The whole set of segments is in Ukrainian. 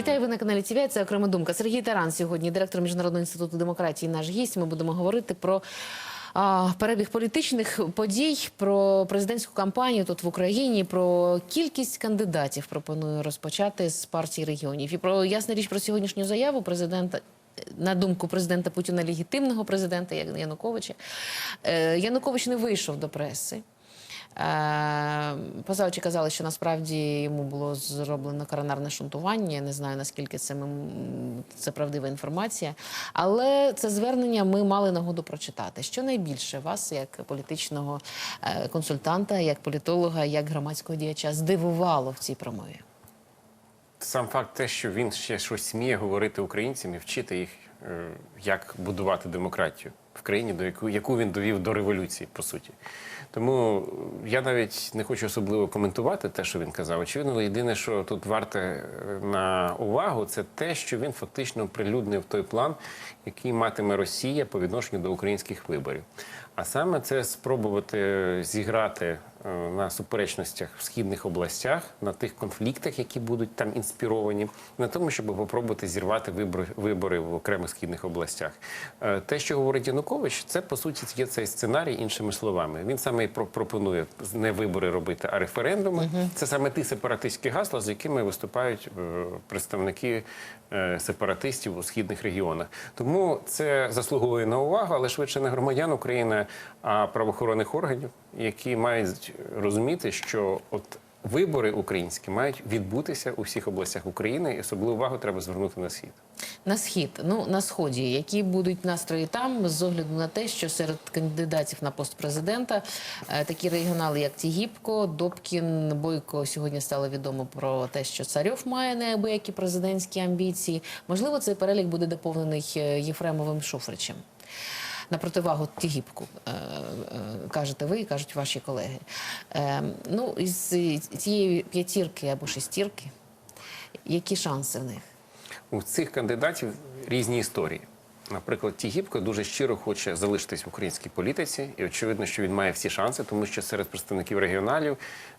Вітаю ви на каналі ТВ. Це окрема думка. Сергій Таран сьогодні, директор Міжнародного інституту демократії. Наш гість. Ми будемо говорити про перебіг політичних подій, про президентську кампанію тут в Україні, про кількість кандидатів. Пропоную розпочати з партії регіонів. І про ясна річ про сьогоднішню заяву президента. На думку президента Путіна, легітимного президента Януковича, Е, Янукович не вийшов до преси. Е, Позавчі казали, що насправді йому було зроблено коронарне шунтування. Я не знаю наскільки це, м, це правдива інформація. Але це звернення ми мали нагоду прочитати. Що найбільше вас, як політичного е, консультанта, як політолога, як громадського діяча, здивувало в цій промові? Сам факт те, що він ще щось сміє говорити українцям і вчити їх, е, як будувати демократію в країні, до яку, яку він довів до революції, по суті. Тому я навіть не хочу особливо коментувати те, що він казав. Очевидно, єдине, що тут варте е, на увагу, це те, що він фактично оприлюднив той план, який матиме Росія по відношенню до українських виборів. А саме це спробувати зіграти на суперечностях в східних областях, на тих конфліктах, які будуть там інспіровані, на тому, щоб попробувати зірвати вибори, вибори в окремих східних областях. Е, Те, що говорить Янукович, це по суті є цей сценарій іншими словами. Він саме і про- пропонує не вибори робити, а референдуми. Це саме ті сепаратистські гасла, з якими виступають е, представники е, сепаратистів у східних регіонах. Тому це заслуговує на увагу, але швидше не громадян України, правоохоронних органів, які мають розуміти, що от. Вибори українські мають відбутися у всіх областях України, і особливу увагу треба звернути на схід. На схід, ну на сході, які будуть настрої там з огляду на те, що серед кандидатів на пост президента е, такі регіонали, як Тігіпко, Добкін, Бойко, сьогодні стало відомо про те, що Царьов має неабиякі президентські амбіції. Можливо, цей перелік буде доповнений е, Єфремовим Шуфричем. На противагу Тігіпку, е, е, кажете ви і кажуть ваші колеги. Е, ну, із цієї п'ятірки або шестірки, які шанси в них? У цих кандидатів різні історії. Наприклад, Тігіпко дуже щиро хоче залишитись в українській політиці, і очевидно, що він має всі шанси, тому що серед представників регіоналів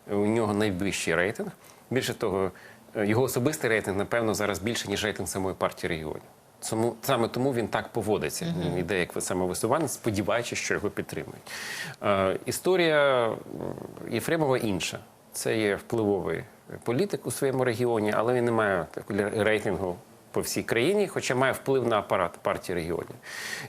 у нього найвищий рейтинг. Більше того, його особистий рейтинг, напевно, зараз більше, ніж рейтинг самої партії регіонів. Тому саме тому він так поводиться. Він іде як самовисування, сподіваючись, що його підтримують. Е, історія Єфремова інша. Це є впливовий політик у своєму регіоні, але він не має рейтингу по всій країні, хоча має вплив на апарат партії регіонів.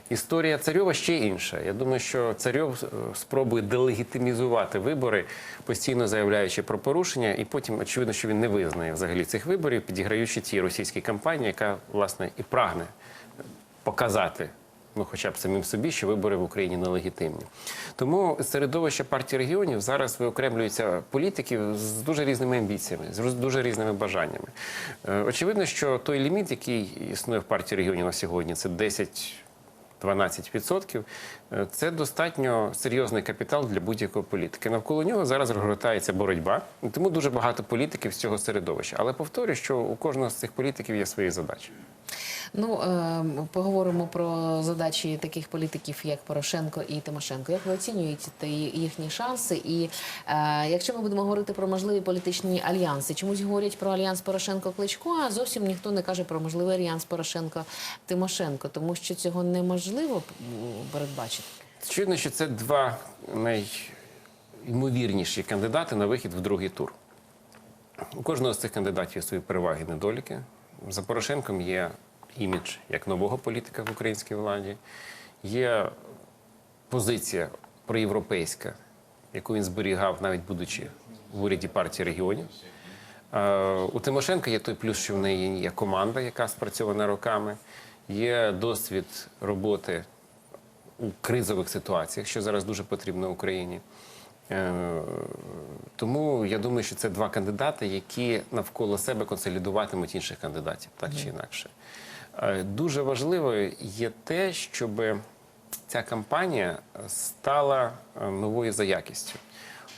Історія Царьова ще інша. Я думаю, що Царьов е, спробує делегітимізувати вибори, постійно заявляючи про порушення, і потім очевидно, що він не визнає взагалі цих виборів, підіграючи тій російській кампанії, яка власне і прагне показати. Ну, хоча б самим собі, що вибори в Україні нелегітимні. Тому середовище партії регіонів зараз виокремлюється політиків з дуже різними амбіціями, з дуже різними бажаннями. Е, Очевидно, що той ліміт, який існує в партії регіонів на сьогодні, це 10 12%, е, це достатньо серйозний капітал для будь-якої політики. Навколо нього зараз розгортається боротьба, тому дуже багато політиків з цього середовища. Але повторюю, що у кожного з цих політиків є свої задачі. Ну, е, поговоримо про задачі таких політиків, як Порошенко і Тимошенко. Як ви оцінюєте їхні шанси? І е, якщо ми будемо говорити про можливі політичні альянси, чомусь говорять про альянс Порошенко-Кличко, а зовсім ніхто не каже про можливий альянс Порошенко-Тимошенко, тому що цього неможливо передбачити. Очевидно, що це два найімовірніші кандидати на вихід в другий тур. У кожного з цих кандидатів є свої переваги і недоліки. За Порошенком є імідж як нового політика в українській владі, є позиція проєвропейська, яку він зберігав, навіть будучи в уряді партії регіонів. Е, У Тимошенка є той плюс, що в неї є команда, яка спрацьована роками, є досвід роботи у кризових ситуаціях, що зараз дуже потрібно Україні. Е, Тому я думаю, що це два кандидати, які навколо себе консолідуватимуть інших кандидатів, так чи інакше. Е, Дуже важливо є те, щоб ця кампанія стала е, новою за якістю.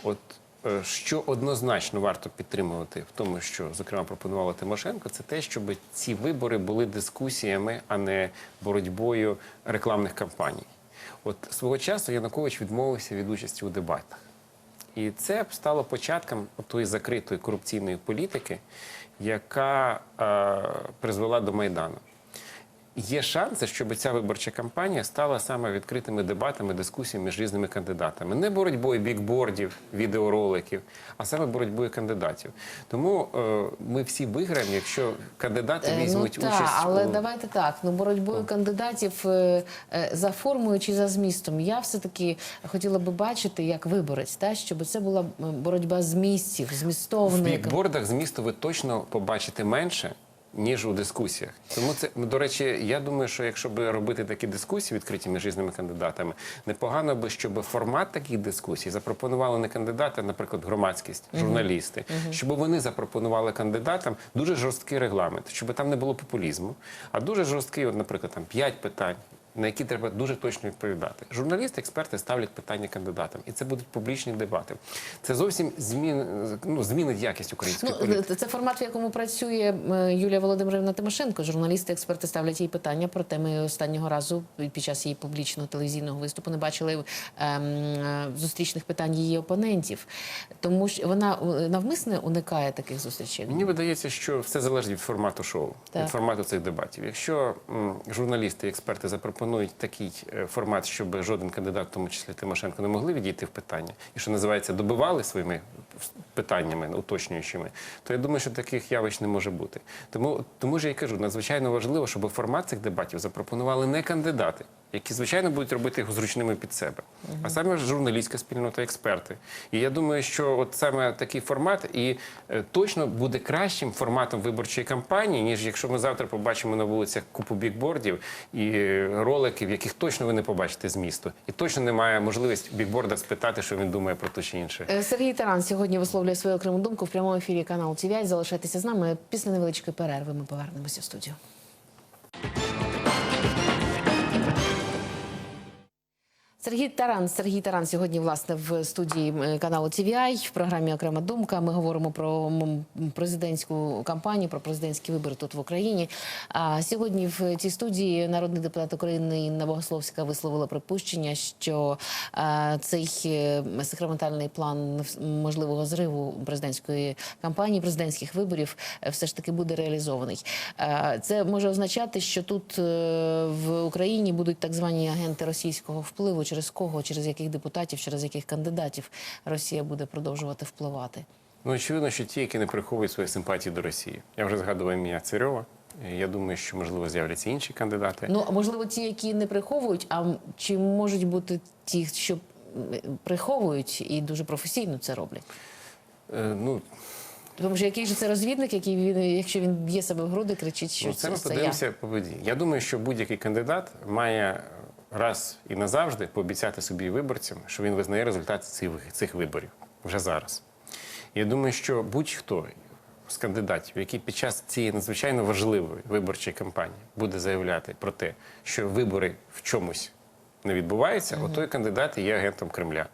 От е, що однозначно варто підтримувати в тому, що зокрема пропонувала Тимошенко, це те, щоб ці вибори були дискусіями, а не боротьбою рекламних кампаній. От свого часу Янукович відмовився від участі у дебатах. І це стало початком тої закритої корупційної політики, яка е, призвела до Майдану. Є шанси, щоб ця виборча кампанія стала саме відкритими дебатами, дискусіями між різними кандидатами. Не боротьбою бікбордів, відеороликів, а саме боротьбою кандидатів. Тому е, ми всі виграємо, якщо кандидати Е, візьмуть ну, участь. але у... давайте так. Ну боротьбою кандидатів е, е, за формою чи за змістом. Я все таки хотіла би бачити як виборець, та щоб це була боротьба з місців, В змістовних. бікбордах змісту ви точно побачите менше. Ніж у дискусіях, тому це до речі. Я думаю, що якщо би робити такі дискусії відкриті між різними кандидатами, непогано би, щоб формат таких дискусій запропонували не кандидати, а, наприклад, громадськість, журналісти, щоб вони запропонували кандидатам дуже жорсткий регламент, щоб там не було популізму, а дуже жорсткий, от, наприклад, там п'ять питань. На які треба дуже точно відповідати. Журналісти, експерти ставлять питання кандидатам, і це будуть публічні дебати. Це зовсім змін, ну, змінить якість української Ну, політики. це формат, в якому працює е, Юлія Володимирівна Тимошенко. Журналісти, експерти ставлять їй питання. Проте ми останнього разу під час її публічного телевізійного виступу не бачили ем, е, зустрічних питань її опонентів. Тому що вона е, навмисне уникає таких зустрічей. Мені видається, що все залежить від формату шоу, Так. від формату цих дебатів. Якщо м, журналісти експерти запропонують такий е, формат, щоб жоден кандидат, в тому числі Тимошенко, не могли відійти в питання, і що називається, добивали своїми питаннями уточнюючими, то я думаю, що таких явищ не може бути. Тому тому ж я й кажу, надзвичайно важливо, щоб формат цих дебатів запропонували не кандидати. Які звичайно будуть робити їх зручними під себе, а саме журналістська спільнота, експерти. І я думаю, що от саме такий формат і е, точно буде кращим форматом виборчої кампанії, ніж якщо ми завтра побачимо на вулицях купу бікбордів і е, роликів, яких точно ви не побачите з місту, і точно немає можливості бікборда спитати, що він думає про те чи інше. Е, Сергій Таран сьогодні висловлює свою окрему думку в прямому ефірі каналу ТВ. Залишайтеся з нами. Після невеличкої перерви ми повернемося в студію. Сергій Таран, Сергій Таран сьогодні власне в студії каналу TVI в програмі Окрема думка. Ми говоримо про президентську кампанію, про президентські вибори тут в Україні. А сьогодні в цій студії народний депутат України Інна Богословська висловила припущення, що цей е, сакраментальний план можливого зриву президентської кампанії, президентських виборів е, все ж таки буде реалізований. Це може означати, що тут е, в Україні будуть так звані агенти російського впливу, через кого, через яких депутатів, через яких кандидатів Росія буде продовжувати впливати. Ну очевидно, що ті, які не приховують свої симпатії до Росії. Я вже згадував ім'я Царьова. Я думаю, що можливо з'являться інші кандидати. Ну а можливо, ті, які не приховують, а чи можуть бути ті, що приховують і дуже професійно це роблять? Е, ну, Тому що який же це розвідник, який він, якщо він б'є себе в груди, кричить, що Ну, це це, ми це я. подивимося по воді. Я думаю, що будь-який кандидат має раз і назавжди пообіцяти собі і виборцям, що він визнає результати цих, цих виборів вже зараз. Я думаю, що будь-хто з кандидатів, який під час цієї надзвичайно важливої виборчої кампанії буде заявляти про те, що вибори в чомусь не відбуваються, от той кандидат і є агентом Кремля.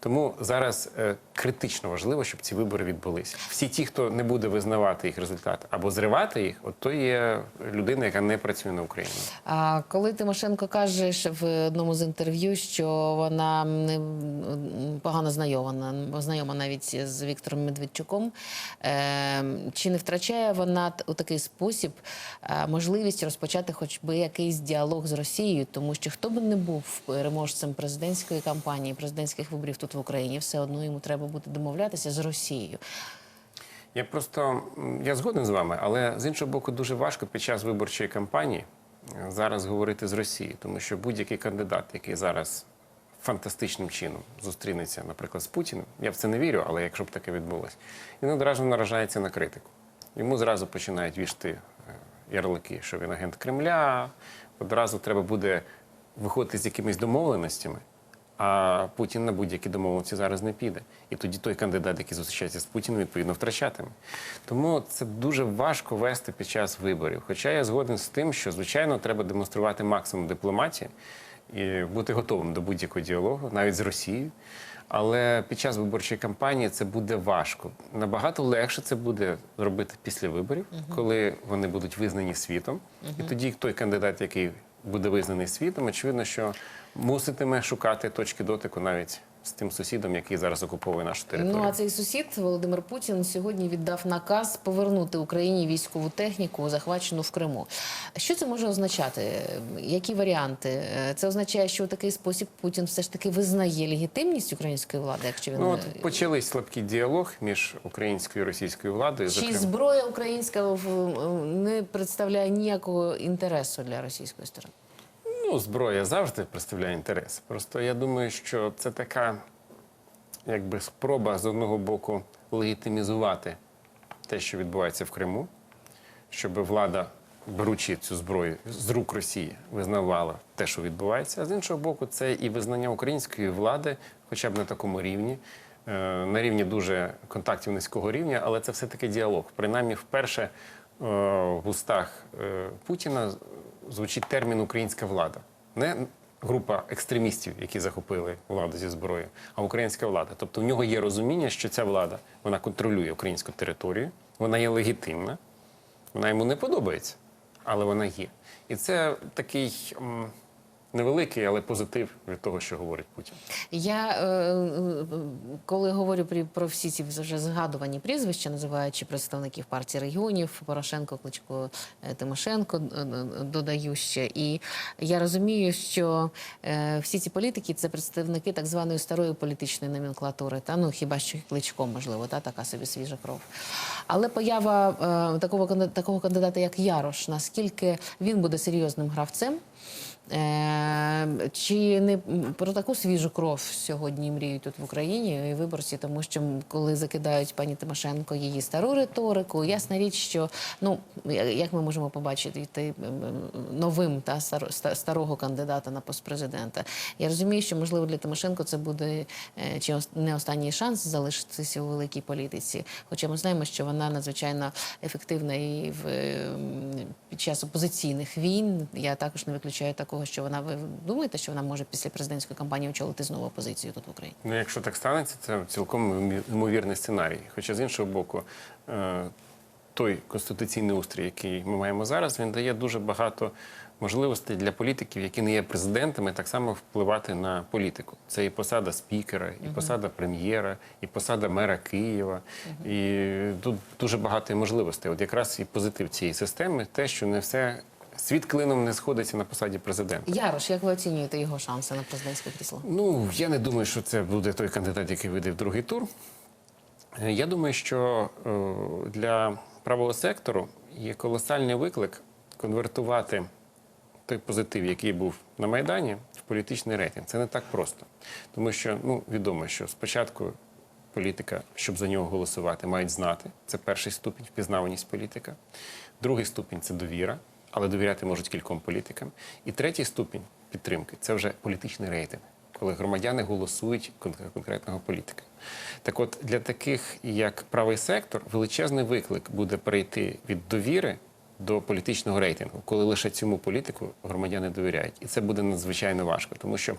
Тому зараз е, критично важливо, щоб ці вибори відбулися. Всі ті, хто не буде визнавати їх результат або зривати їх, от то є людина, яка не працює на Україну. А коли Тимошенко каже в одному з інтерв'ю, що вона не погано знайома, знайома навіть з Віктором Медведчуком, е, чи не втрачає вона у такий спосіб е, можливість розпочати хоч би якийсь діалог з Росією, тому що хто би не був переможцем президентської кампанії, президентських виборів тут в Україні, все одно йому треба буде домовлятися з Росією. Я просто я згоден з вами, але з іншого боку, дуже важко під час виборчої кампанії е, зараз говорити з Росією, тому що будь-який кандидат, який зараз фантастичним чином зустрінеться, наприклад, з Путіним, я в це не вірю, але якщо б таке відбулося, він одразу наражається на критику. Йому зразу починають вішти е, ярлики, що він агент Кремля. Одразу треба буде виходити з якимись домовленостями. А Путін на будь-які домовленості зараз не піде. І тоді той кандидат, який зустрічається з Путіним, відповідно втрачатиме. Тому це дуже важко вести під час виборів. Хоча я згоден з тим, що звичайно треба демонструвати максимум дипломатії і бути готовим до будь-якого діалогу, навіть з Росією. Але під час виборчої кампанії це буде важко. Набагато легше це буде зробити після виборів, коли вони будуть визнані світом. І тоді той кандидат, який буде визнаний світом, очевидно, що муситиме шукати точки дотику навіть з тим сусідом, який зараз окуповує нашу територію. Ну а цей сусід Володимир Путін сьогодні віддав наказ повернути Україні військову техніку, захвачену в Криму. Що це може означати? Які варіанти? Це означає, що у такий спосіб Путін все ж таки визнає легітимність української влади, якщо він Ну, от почались слабкий діалог між українською і російською владою. чи зокрема. зброя українська не представляє ніякого інтересу для російської сторони? Ну, зброя завжди представляє інтерес. Просто я думаю, що це така якби спроба з одного боку легітимізувати те, що відбувається в Криму, щоб влада, беручи цю зброю з рук Росії, визнавала те, що відбувається. А з іншого боку, це і визнання української влади, хоча б на такому рівні, е, на рівні дуже контактів низького рівня, але це все-таки діалог. Принаймні, вперше е, в устах е, Путіна звучить термін українська влада. Не група екстремістів, які захопили владу зі зброєю, а українська влада. Тобто в нього є розуміння, що ця влада вона контролює українську територію, вона є легітимна, вона йому не подобається, але вона є. І це такий невеликий, але позитив від того, що говорить Путін. Я е, е, коли говорю про, всі ці вже згадувані прізвища, називаючи представників партії регіонів, Порошенко, Кличко, е, Тимошенко, е, е, додаю ще. І я розумію, що е, всі ці політики це представники так званої старої політичної номенклатури. Та ну хіба що Кличко, можливо, та така собі свіжа кров. Але поява е, такого такого кандидата, як Ярош, наскільки він буде серйозним гравцем. Е, Чи не про таку свіжу кров сьогодні мріють тут в Україні і виборці, тому що коли закидають пані Тимошенко її стару риторику, ясна річ, що ну як ми можемо побачити новим та старо- старого кандидата на пост президента. Я розумію, що можливо для Тимошенко це буде е, чи не останній шанс залишитися у великій політиці. Хоча ми знаємо, що вона надзвичайно ефективна і в під час опозиційних війн. Я також не виключаю такого, що вона ви думаєте, що вона може після президентської кампанії очолити знову опозицію тут в Україні? Ну, якщо так станеться, це цілком ймовірний сценарій. Хоча з іншого боку, е, той конституційний устрій, який ми маємо зараз, він дає дуже багато можливостей для політиків, які не є президентами, так само впливати на політику. Це і посада спікера, і посада прем'єра, і посада мера Києва. І тут дуже багато можливостей. От якраз і позитив цієї системи, те, що не все світ клином не сходиться на посаді президента. Ярош, як ви оцінюєте його шанси на президентське крісло? Ну, я не думаю, що це буде той кандидат, який вийде в другий тур. Я думаю, що е, для правого сектору є колосальний виклик конвертувати той позитив, який був на Майдані, в політичний рейтинг. Це не так просто. Тому що ну, відомо, що спочатку політика, щоб за нього голосувати, мають знати. Це перший ступінь впізнаваність політика. Другий ступінь це довіра, але довіряти можуть кільком політикам. І третій ступінь підтримки це вже політичний рейтинг, коли громадяни голосують конкретного політика. Так от для таких, як правий сектор, величезний виклик буде перейти від довіри до політичного рейтингу, коли лише цьому політику громадяни довіряють. І це буде надзвичайно важко, тому що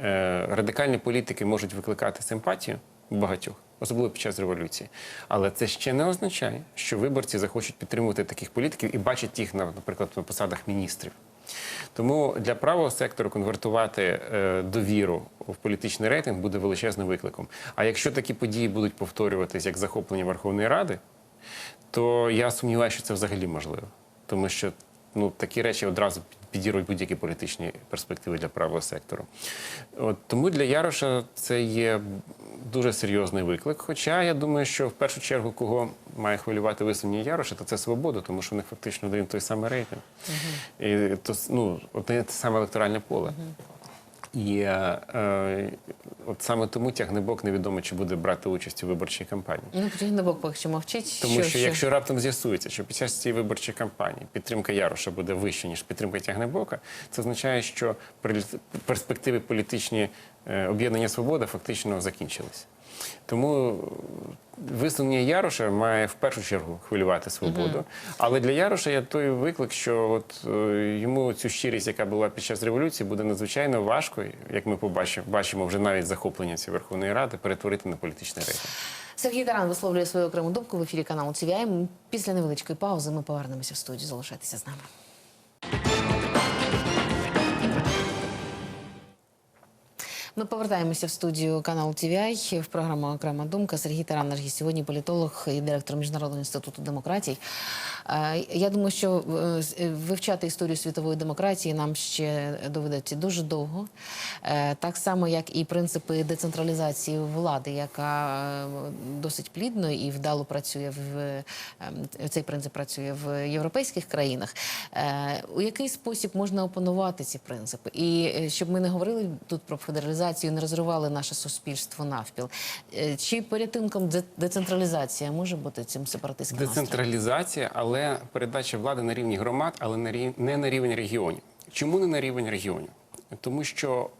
е, радикальні політики можуть викликати симпатію багатьох, особливо під час революції. Але це ще не означає, що виборці захочуть підтримувати таких політиків і бачать їх, на, наприклад, на посадах міністрів. Тому для правого сектору конвертувати е, довіру в політичний рейтинг буде величезним викликом. А якщо такі події будуть повторюватись як захоплення Верховної Ради, то я сумніваюся, що це взагалі можливо. Тому що ну, такі речі одразу підірвуть будь-які політичні перспективи для правого сектору. От, тому для Яроша це є дуже серйозний виклик. Хоча я думаю, що в першу чергу, кого має хвилювати висунення Яроша, то це свобода, тому що вони фактично один той самий рейтинг. І то, ну, одне те саме електоральне поле. І е, е, от саме тому тягнебок невідомо, чи буде брати участь у виборчій кампанії. Ну, Тягнебок поки що мовчить. Тому що, що, якщо раптом з'ясується, що під час цієї виборчої кампанії підтримка Яроша буде вища, ніж підтримка Тягнебока, це означає, що перспективи політичні е, об'єднання свобода фактично закінчились. Тому висунення Яроша має в першу чергу хвилювати свободу. Але для Яроша є той виклик, що от е, йому цю щирість, яка була під час революції, буде надзвичайно важко, як ми побачимо, бачимо вже навіть захоплення цієї Верховної Ради, перетворити на політичний рейтинг. Сергій Таран висловлює свою окрему думку в ефірі каналу TVI. Після невеличкої паузи ми повернемося в студію. Залишайтеся з нами. Ми повертаємося в студію каналу TVI в програму Окрема думка. Сергій Таран, наш гість сьогодні політолог і директор Міжнародного інституту демократій. Е, Я думаю, що е, е, вивчати історію світової демократії нам ще доведеться дуже довго, так само як і принципи децентралізації влади, яка досить плідно і вдало працює в ем, цей принцип працює в європейських країнах. У який спосіб можна опанувати ці принципи? І щоб ми не говорили тут про федералізацію, не розривали наше суспільство навпіл. Чи порятунком децентралізація може бути цим сепаратистським? Децентралізація, але передача влади на рівні громад, але не на рівень регіонів. Чому не на рівень регіонів? Тому що,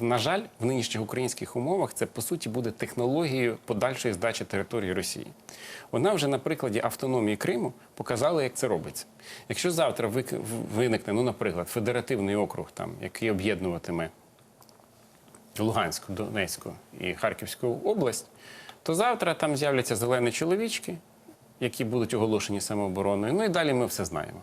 на жаль, в нинішніх українських умовах це по суті буде технологією подальшої здачі території Росії. Вона вже на прикладі автономії Криму показала, як це робиться. Якщо завтра виникне, ну, наприклад, федеративний округ, там, який об'єднуватиме Луганську, Донецьку і Харківську область, то завтра там з'являться зелені чоловічки, які будуть оголошені самообороною. Ну і далі ми все знаємо.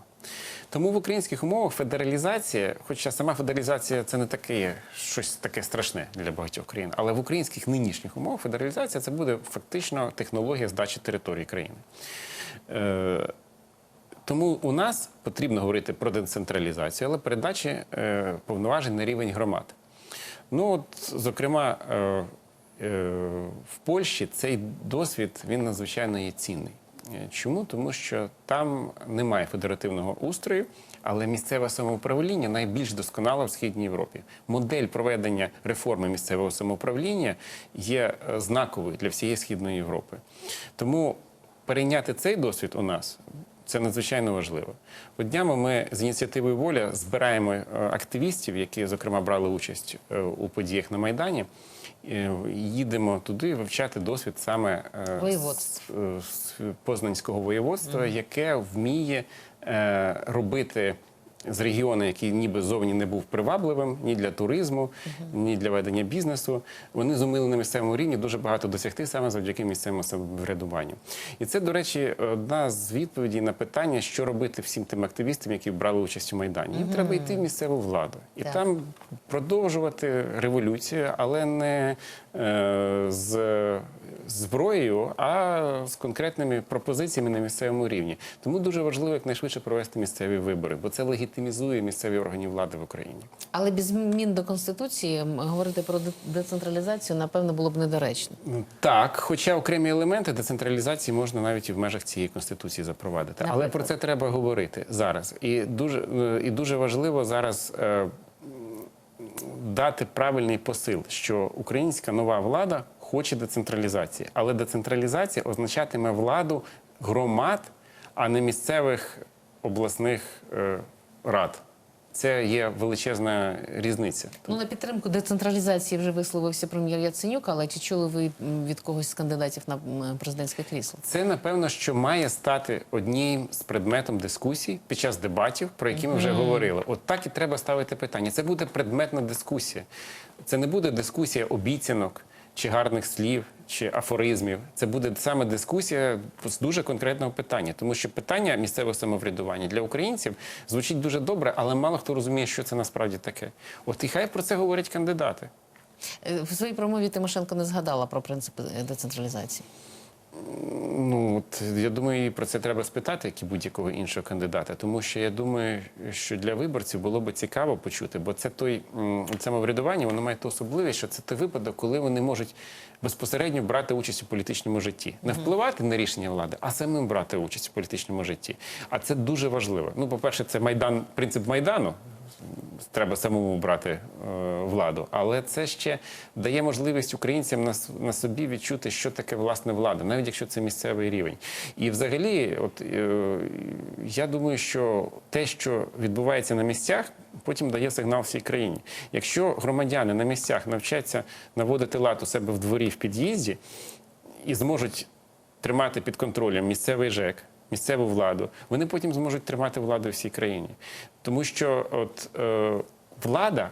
Тому в українських умовах федералізація, хоча сама федералізація це не таке щось таке страшне для багатьох країн, але в українських нинішніх умовах федералізація це буде фактично технологія здачі території країни. Е, тому у нас потрібно говорити про децентралізацію, але передачі е, повноважень на рівень громад. Ну, от, зокрема, е, е, в Польщі цей досвід він надзвичайно є цінний. Е, Чому? Тому що там немає федеративного устрою, але місцеве самоуправління найбільш досконало в східній Європі. Модель проведення реформи місцевого самоуправління є е, знаковою для всієї східної Європи. Тому перейняти цей досвід у нас це надзвичайно важливо. От днями ми з ініціативою Воля збираємо е, активістів, які, зокрема, брали участь у подіях на Майдані. Е, Їдемо туди вивчати досвід саме е, з- з Познанського воєводства, яке вміє е, робити з регіону, який ніби зовні не був привабливим ні для туризму, ні для ведення бізнесу. Вони зуміли на місцевому рівні дуже багато досягти саме завдяки місцевому самоврядуванню. І це, до речі, одна з відповідей на питання, що робити всім тим активістам, які брали участь у майдані. Їм треба йти в місцеву владу і Так. там продовжувати революцію, але не з зброєю, а з конкретними пропозиціями на місцевому рівні. Тому дуже важливо якнайшвидше провести місцеві вибори, бо це легітимізує місцеві органи влади в Україні. Але без змін до конституції говорити про децентралізацію напевно було б недоречно. Ну, Так, хоча окремі елементи децентралізації можна навіть і в межах цієї конституції запровадити. Але про це треба говорити зараз. І дуже, е, і дуже важливо зараз е, дати правильний посил, що українська нова влада хоче децентралізації, але децентралізація означатиме владу громад, а не місцевих обласних е, рад. Це є величезна різниця. Ну на підтримку децентралізації вже висловився прем'єр Яценюк, але чи чули ви від когось з кандидатів на президентське крісло? Це напевно, що має стати однією з предметом дискусій під час дебатів, про які ми вже говорили. От так і треба ставити питання. Це буде предметна дискусія. Це не буде дискусія обіцянок чи гарних слів, чи афоризмів. Це буде саме дискусія з дуже конкретного питання, тому що питання місцевого самоврядування для українців звучить дуже добре, але мало хто розуміє, що це насправді таке. От і хай про це говорять кандидати. Е, В своїй промові Тимошенко не згадала про принципи е, децентралізації. Ну от я думаю, і про це треба спитати, як і будь-якого іншого кандидата. Тому що я думаю, що для виборців було би цікаво почути, бо це той самоврядування, воно має ту особливість, що це той випадок, коли вони можуть безпосередньо брати участь у політичному житті, не впливати на рішення влади, а самим брати участь у політичному житті. А це дуже важливо. Ну, по-перше, це майдан, принцип майдану. Треба самому брати е, владу, але це ще дає можливість українцям на, на собі відчути, що таке власне влада, навіть якщо це місцевий рівень. І взагалі, от е, я думаю, що те, що відбувається на місцях, потім дає сигнал всій країні. Якщо громадяни на місцях навчаться наводити лад у себе в дворі в під'їзді і зможуть тримати під контролем місцевий ЖЕК, місцеву владу, вони потім зможуть тримати владу всій країні. Тому що от, е, влада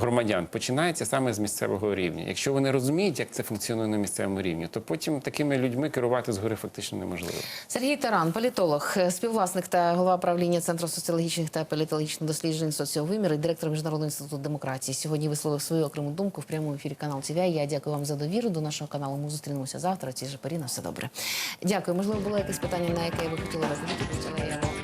громадян починається саме з місцевого рівня. Якщо вони розуміють, як це функціонує на місцевому рівні, то потім такими людьми керувати згори фактично неможливо. Сергій Таран, політолог, е, співвласник та голова правління Центру соціологічних та політологічних досліджень соціовимір і директор Міжнародного інституту демократії. Сьогодні висловив свою окрему думку в прямому ефірі канал ТВ. Я дякую вам за довіру до нашого каналу. Ми зустрінемося завтра. Ці ж порі на все добре. Дякую. Можливо, було якесь питання, на яке ви хотіли розповісти, але я